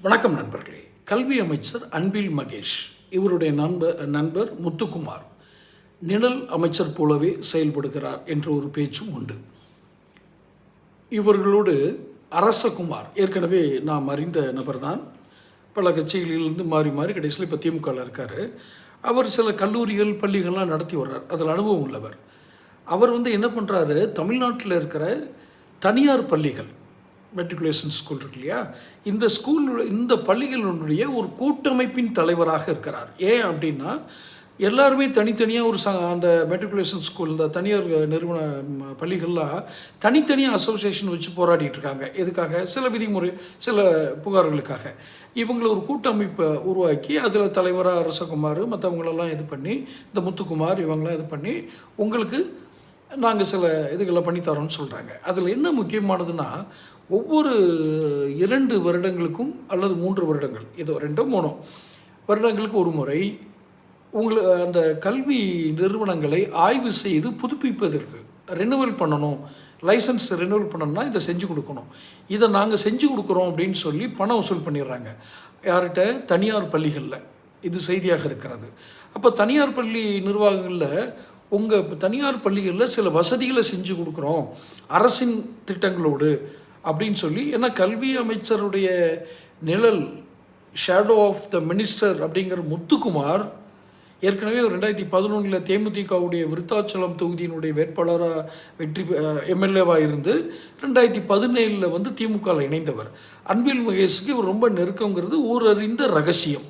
வணக்கம் நண்பர்களே. கல்வி அமைச்சர் அன்பில் மகேஷ் இவருடைய நண்பர் நண்பர் முத்துக்குமார். நிழல் அமைச்சர் போலவே செயல்படுகிறார் என்ற ஒரு பேச்சும் உண்டு. இவர்களோடு அரசகுமார் ஏற்கனவே நாம் அறிந்த நபர்தான். பல கட்சிகளிலிருந்து மாறி மாறி கடைசியில் இப்போ திமுகவில் இருக்கார். அவர் சில கல்லூரிகள் பள்ளிகள்லாம் நடத்தி வர்றார். அதில் அனுபவம் உள்ளவர். அவர் வந்து என்ன பண்ணுறாரு தமிழ்நாட்டில் இருக்கிற தனியார் பள்ளிகள் மெட்ரிகுலேஷன் ஸ்கூல் இருக்கு இல்லையா? இந்த ஸ்கூல் இந்த பள்ளிகளினுடைய ஒரு கூட்டமைப்பின் தலைவராக இருக்கிறார். ஏன் அப்படின்னா எல்லாருமே தனித்தனியாக ஒரு ச அந்த மெட்ரிகுலேஷன் ஸ்கூல் இந்த தனியார் நிறுவன பள்ளிகள்லாம் தனித்தனியாக அசோசியேஷன் வச்சு போராடிட்டு இருக்காங்க. எதுக்காக? சில விதிமுறை சில புகார்களுக்காக. இவங்களை ஒரு கூட்டமைப்பை உருவாக்கி அதில் தலைவராக அரசகுமார் மற்றவங்களெல்லாம் இது பண்ணி இந்த முத்துக்குமார் இவங்களாம் இது பண்ணி உங்களுக்கு நாங்கள் சில இதுகளை பண்ணித்தரோன்னு சொல்கிறாங்க அதில் என்ன முக்கியமானதுன்னா ஒவ்வொரு இரண்டு வருடங்களுக்கும் அல்லது மூன்று வருடங்கள் ஏதோ ரெண்டோ மூணோ வருடங்களுக்கு ஒரு முறை உங்களை அந்த கல்வி நிறுவனங்களை ஆய்வு செய்து புதுப்பிப்பதற்கு ரினுவல் பண்ணணும் லைசன்ஸ் ரினுவல் பண்ணணும்னா இதை செஞ்சு கொடுக்கணும். இதை நாங்கள் செஞ்சு கொடுக்குறோம் அப்படின்னு சொல்லி பணம் வசூல் பண்ணிடுறாங்க. யார்கிட்ட? தனியார் பள்ளிகளில். இது செய்தியாக இருக்கிறது. அப்போ தனியார் பள்ளி நிர்வாகங்களில் உங்கள் தனியார் பள்ளிகளில் சில வசதிகளை செஞ்சு கொடுக்குறோம். அரசின் திட்டங்களோடு அப்படின்னு சொல்லி ஏன்னா கல்வி அமைச்சருடைய நிழல் ஷேடோ ஆஃப் த மினிஸ்டர் அப்படிங்கிற முத்துக்குமார் ஏற்கனவே ஒரு ரெண்டாயிரத்தி பதினொன்றில் தேமுதிகவுடைய விருத்தாச்சலம் தொகுதியினுடைய வேட்பாளராக வெற்றி எம்எல்ஏவாக இருந்து ரெண்டாயிரத்தி பதினேழில் வந்து திமுகவில் இணைந்தவர். அன்பில் மகேஷுக்கு இவர் ரொம்ப நெருக்கங்கிறது ஊரறிந்த ரகசியம்.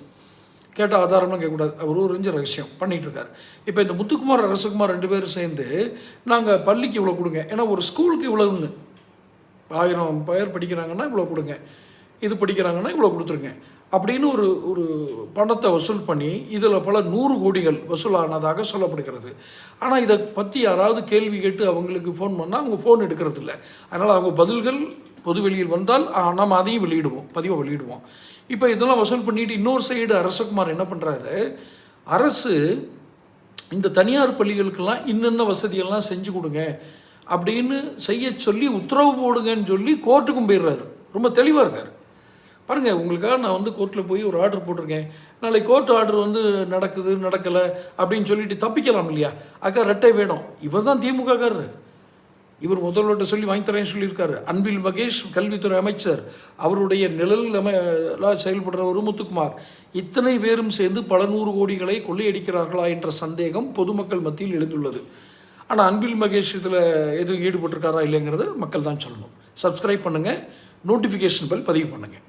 கேட்ட ஆதாரம்லாம் கேட்கக்கூடாது. அவர் ஊரறிஞ்ச ரகசியம் பண்ணிகிட்ருக்காரு இப்போ இந்த முத்துக்குமார் அரசகுமார் ரெண்டு பேரும் சேர்ந்து நாங்கள் பள்ளிக்கு இவ்வளோ கொடுங்க. ஏன்னா ஒரு ஸ்கூலுக்கு இவ்வளோன்னு ஆயிரம் பேர் படிக்கிறாங்கன்னா இவ்வளோ கொடுங்க. இது படிக்கிறாங்கன்னா இவ்வளோ கொடுத்துருங்க. அப்படின்னு ஒரு ஒரு பணத்தை வசூல் பண்ணி இதில் பல நூறு கோடிகள் வசூலானதாக சொல்லப்படுகிறது. ஆனால் இதை பற்றி யாராவது கேள்வி கேட்டு அவங்களுக்கு ஃபோன் பண்ணால் அவங்க ஃபோன் எடுக்கிறது இல்லை அதனால் அவங்க பதில்கள் பொது வெளியில் வந்தால் நம்ம அதையும் வெளியிடுவோம் பதிவை வெளியிடுவோம். இப்போ இதெல்லாம் வசூல் பண்ணிட்டு இன்னொரு சைடு அரசகுமார் என்ன பண்ணுறாரு அரசு இந்த தனியார் பள்ளிகளுக்கெல்லாம் இன்னென்ன வசதியெல்லாம் செஞ்சு கொடுங்க. அப்படின்னு செய்ய சொல்லி உத்தரவு போடுங்கன்னு சொல்லி கோர்ட்டுக்கும் போயிடுறாரு. ரொம்ப தெளிவாக இருக்கார். பாருங்கள் உங்களுக்காக நான் வந்து கோர்ட்டில் போய் ஒரு ஆர்டர் போட்டிருக்கேன். நாளைக்கு கோர்ட் ஆர்டர் வந்து நடக்குது நடக்கலை அப்படின்னு சொல்லிட்டு தப்பிக்கலாம் இல்லையா? அக்கா ரெட்டை வேணும். இவர் தான் திமுககாரர் இவர் முதல்வர்கிட்ட சொல்லி வாங்கி தரேன்னு சொல்லியிருக்காரு. அன்பில் மகேஷ் கல்வித்துறை அமைச்சர். அவருடைய நிழல் அமை செயல்படுறவர் முத்துக்குமார். இத்தனை பேரும் சேர்ந்து பல நூறு கோடிகளை கொள்ளையடிக்கிறார்களா என்ற சந்தேகம் பொதுமக்கள் மத்தியில் எழுந்துள்ளது. ஆனால் அன்பில் மகேஷ் இதில் எதுவும் ஈடுபட்டிருக்காரா இல்லைங்கிறது மக்கள் தான் சொல்லணும். சப்ஸ்கிரைப் பண்ணுங்கள் நோட்டிஃபிகேஷன் பெல் பதிவு பண்ணுங்கள்